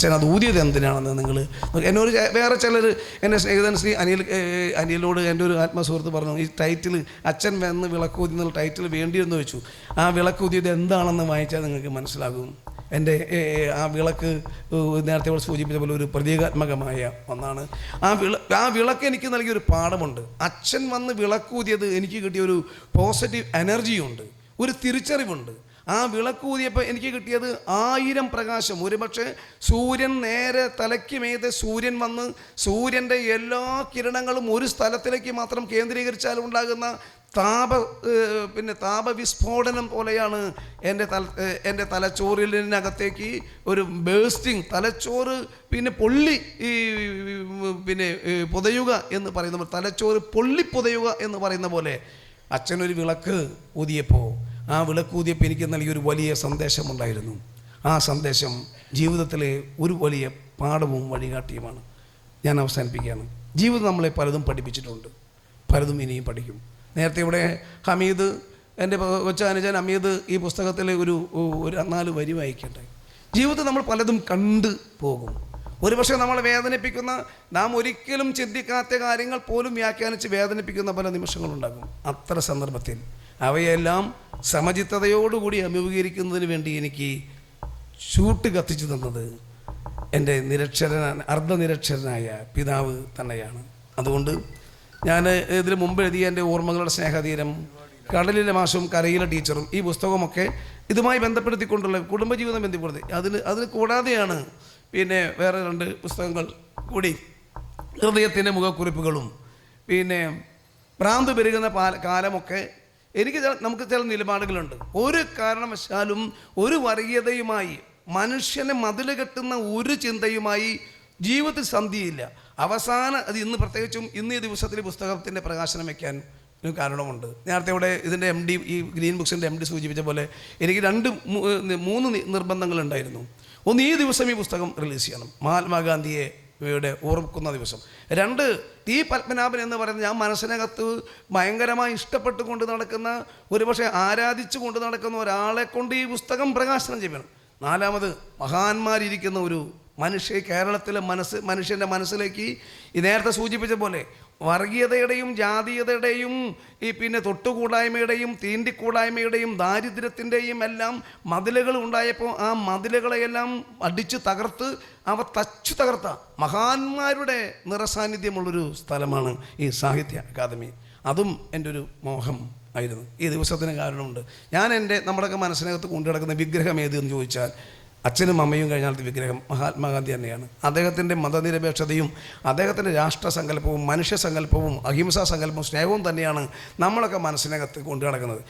അച്ഛൻ അത് ഊതിയത് എന്തിനാണെന്ന് നിങ്ങൾ എന്നോട് വേറെ ചിലർ എന്റെ സ്നേഹിതൻ ശ്രീ അനിൽ അനിയലോട് എന്റെ ഒരു ആത്മസുഹൃത്ത് പറഞ്ഞു ഈ ടൈറ്റിൽ അച്ഛൻ വന്ന് വിളക്കൂതി എന്നുള്ള ടൈറ്റിൽ വേണ്ടിയെന്ന് വെച്ചു. ആ വിളക്കൂതിയത് എന്താണെന്ന് വായിച്ചാൽ നിങ്ങൾക്ക് മനസ്സിലാകും. എന്റെ ആ വിളക്ക് നേരത്തെ ഇവിടെ സൂചിപ്പിച്ച പോലെ ഒരു പ്രതീകാത്മകമായ ഒന്നാണ്. ആ വിള ആ വിളക്ക് എനിക്ക് നൽകിയ ഒരു പാഠമുണ്ട്. അച്ഛൻ വന്ന് വിളക്കൂതിയത് എനിക്ക് കിട്ടിയ ഒരു പോസിറ്റീവ് എനർജിയുണ്ട്. ഒരു തിരിച്ചറിവുണ്ട്. ആ വിളക്ക് വിളക്കൂതിയപ്പോൾ എനിക്ക് കിട്ടിയത് ആയിരം പ്രകാശം. ഒരുപക്ഷെ സൂര്യൻ നേരെ തലയ്ക്ക് മേത് സൂര്യൻ വന്ന് സൂര്യന്റെ എല്ലാ കിരണങ്ങളും ഒരു സ്ഥലത്തിലേക്ക് മാത്രം കേന്ദ്രീകരിച്ചാൽ ഉണ്ടാകുന്ന താപ പിന്നെ താപവിസ്ഫോടനം പോലെയാണ് എന്റെ തല എന്റെ തലച്ചോറിനകത്തേക്ക് ഒരു ബേസ്റ്റിംഗ് തലച്ചോറ് പിന്നെ പൊള്ളി ഈ പിന്നെ പുതയുക എന്ന് പറയുന്ന തലച്ചോറ് പൊള്ളി പുതയുക എന്ന് പറയുന്ന പോലെ അച്ഛനൊരു വിളക്ക് ഊതിയപ്പോൾ ആ വിളക്ക് ഊതിയപ്പോൾ എനിക്ക് നൽകിയൊരു വലിയ സന്ദേശമുണ്ടായിരുന്നു. ആ സന്ദേശം ജീവിതത്തിലെ ഒരു വലിയ പാഠവും വഴികാട്ടിയുമാണ് ഞാൻ അവസാനിപ്പിക്കുകയാണ്. ജീവിതം നമ്മളെ പലതും പഠിപ്പിച്ചിട്ടുണ്ട്. പലതും ഇനിയും പഠിക്കും. നേരത്തെ ഇവിടെ ഹമീദ് എന്റെ കൊച്ചാനുജൻ ഹമീദ് ഈ പുസ്തകത്തിലെ ഒരു ഒരു നാല് വരി വായിക്കട്ടെ. ജീവിതത്തിൽ നമ്മൾ പലതും കണ്ട് പോകും. ഒരുപക്ഷെ നമ്മളെ വേദനിപ്പിക്കുന്ന നാം ഒരിക്കലും ചിന്തിക്കാത്ത കാര്യങ്ങൾ പോലും വ്യാഖ്യാനിച്ച് വേദനിപ്പിക്കുന്ന പല നിമിഷങ്ങളുണ്ടാകും. അത്ര സന്ദർഭത്തിൽ അവയെല്ലാം സമചിത്തതയോടുകൂടി അഭിമുഖീകരിക്കുന്നതിന് വേണ്ടി എനിക്ക് ഷൂട്ട് കത്തിച്ചു തന്നത് എന്റെ നിരക്ഷരന അർദ്ധനിരക്ഷരനായ പിതാവ് തന്നെയാണ്. അതുകൊണ്ട് ഞാൻ ഇതിന് മുമ്പ് എഴുതിയ എന്റെ ഓർമ്മകളുടെ സ്നേഹതീരം കടലിലെ മാഷും കരയിലെ ടീച്ചറും ഈ പുസ്തകമൊക്കെ ഇതുമായി ബന്ധപ്പെടുത്തിക്കൊണ്ടുള്ള കുടുംബജീവിതം ബന്ധപ്പെടുത്തി അതിന് അതിന് കൂടാതെയാണ് പിന്നെ വേറെ രണ്ട് പുസ്തകങ്ങൾ കൂടി. ഹൃദയത്തിന്റെ മുഖക്കുറിപ്പുകളും പിന്നെ പ്രാന്ത് പെരുകുന്ന പാല കാലമൊക്കെ എനിക്ക് നമുക്ക് ചില നിലപാടുകളുണ്ട്. ഒരു കാരണവശാലും ഒരു വർഗീയതയുമായി മനുഷ്യനെ മതിൽ കെട്ടുന്ന ഒരു ചിന്തയുമായി ജീവിതത്തിൽ സന്ധിയില്ല. അവസാന അത് ഇന്ന് പ്രത്യേകിച്ചും ഇന്ന് ഈ ദിവസത്തിൽ പുസ്തകത്തിന്റെ പ്രകാശനം വയ്ക്കാൻ കാരണമുണ്ട്. നേരത്തെ ഇവിടെ ഇതിന്റെ എം ഡി ഈ ഗ്രീൻ ബുക്സിന്റെ എം ഡി സൂചിപ്പിച്ച പോലെ എനിക്ക് രണ്ട് മൂന്ന് നിർബന്ധങ്ങളുണ്ടായിരുന്നു. ഒന്ന് ഈ ദിവസം ഈ പുസ്തകം റിലീസ് ചെയ്യണം. മഹാത്മാഗാന്ധിയെ യുടെ ഓർക്കുന്ന ദിവസം. രണ്ട് ടി പത്മനാഭൻ എന്ന് പറയുന്നത് ഞാൻ മനസ്സിനകത്ത് ഭയങ്കരമായി ഇഷ്ടപ്പെട്ടുകൊണ്ട് നടക്കുന്ന ഒരുപക്ഷെ ആരാധിച്ചു കൊണ്ട് നടക്കുന്ന ഒരാളെ കൊണ്ട് ഈ പുസ്തകം പ്രകാശനം ചെയ്യണം. നാലാമത് മഹാന്മാരിരിക്കുന്ന ഒരു മനുഷ്യ കേരളത്തിലെ മനസ്സ് മനുഷ്യന്റെ മനസ്സിലേക്ക് ഈ നേരത്തെ സൂചിപ്പിച്ച പോലെ വർഗീയതയുടെയും ജാതീയതയുടെയും ഈ പിന്നെ തൊട്ടുകൂടായ്മയുടെയും തീണ്ടിക്കൂടായ്മയുടെയും ദാരിദ്ര്യത്തിന്റെയും എല്ലാം മതിലുകൾ ഉണ്ടായപ്പോൾ ആ മതിലുകളെയെല്ലാം അടിച്ചു തകർത്ത് അവ തച്ചു തകർത്ത മഹാന്മാരുടെ നിറസാന്നിധ്യമുള്ളൊരു സ്ഥലമാണ് ഈ സാഹിത്യ അക്കാദമി. അതും എന്റെ ഒരു മോഹം ആയിരുന്നു. ഈ ദിവസത്തിന് കാരണമുണ്ട്. ഞാൻ എന്റെ നമ്മുടെയൊക്കെ മനസ്സിനകത്ത് കൊണ്ടു കിടക്കുന്ന വിഗ്രഹം ഏത് എന്ന് ചോദിച്ചാൽ അച്ഛനും അമ്മയും കഴിഞ്ഞാൽ വിഗ്രഹം. മഹാത്മാഗാന്ധി തന്നെയാണ്. അദ്ദേഹത്തിന്റെ മതനിരപേക്ഷതയും അദ്ദേഹത്തിന്റെ രാഷ്ട്രസങ്കല്പവും മനുഷ്യസങ്കല്പവും അഹിംസാ സങ്കല്പവും സ്നേഹവും തന്നെയാണ് നമ്മളൊക്കെ മനസ്സിനകത്ത് കൊണ്ടു നടക്കുന്നത്